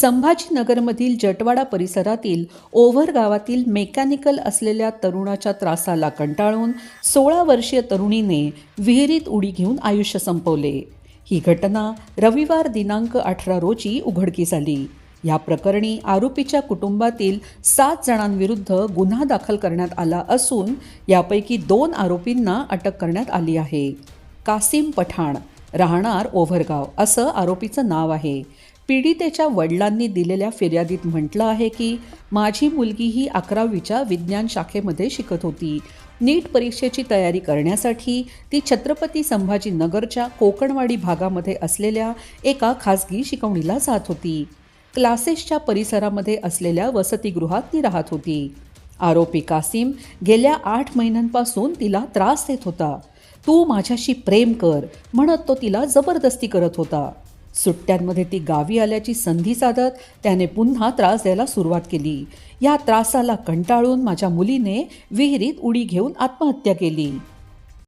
संभाजीनगरमधील जटवाडा परिसरातील ओव्हर गावातील मेकॅनिकल असलेल्या तरुणाच्या त्रासाला कंटाळून सोळा वर्षीय तरुणीने विहिरीत उडी घेऊन आयुष्य संपवले. ही घटना रविवार दिनांक अठरा रोजी उघडकीस आली. या प्रकरणी आरोपीच्या कुटुंबातील सात जणांविरुद्ध गुन्हा दाखल करण्यात आला असून यापैकी दोन आरोपींना अटक करण्यात आली आहे. कासिम पठाण राहणार ओव्हरगाव असं आरोपीचं नाव आहे. पीडितेच्या वडिलांनी दिलेल्या फिर्यादीत म्हटलं आहे की माझी मुलगी ही अकरावीच्या विज्ञान शाखेमध्ये शिकत होती. नीट परीक्षेची तयारी करण्यासाठी ती छत्रपती संभाजीनगरच्या कोकणवाडी भागामध्ये असलेल्या एका खासगी शिकवणीला जात होती. क्लासेसच्या परिसरामध्ये असलेल्या वसतिगृहात ती राहत होती. आरोपी कासिम गेल्या आठ महिन्यांपासून तिला त्रास देत होता. तू माझ्याशी प्रेम कर म्हणत तो तिला जबरदस्ती करत होता. सुट्ट्यांमध्ये ती गावी आल्याची संधी साधत त्याने पुन्हा त्रास द्यायला सुरुवात केली. या त्रासाला कंटाळून माझ्या मुलीने विहिरीत उडी घेऊन आत्महत्या केली.